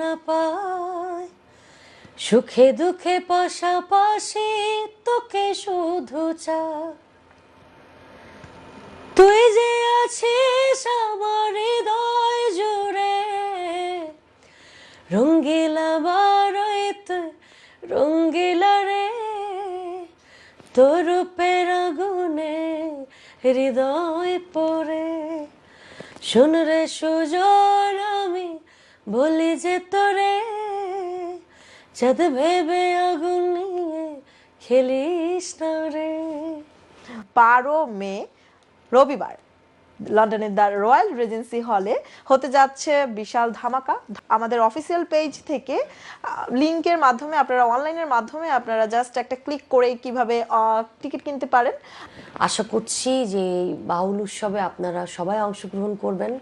না পায় সুখে দুঃখে পাশাপাশি তোকে শুধু চা তুই যে আছিস আমার হৃদয় জুড়ে, রঙ্গিলা বারই তুই রঙ্গিলা রে। তোর রূপের আগুনে হৃদয় পড়ে। শোন রে সুজন বলি যে তোরে চাঁদ ভেবে আগুন নিয়ে খেলিস না রে। বারো মে রবিবার লন্ডনের দ্য রয়্যাল রেজেন্সি হলে হতে যাচ্ছে বিশাল ধামাকা। আমাদের অফিসিয়াল পেজ থেকে লিংকের মাধ্যমে আপনারা অনলাইনের মাধ্যমে আপনারা জাস্ট একটা ক্লিক করে কীভাবে টিকিট কিনতে পারেন। আশা করছি যে বাউল উৎসবে আপনারা সবাই অংশগ্রহণ করবেন।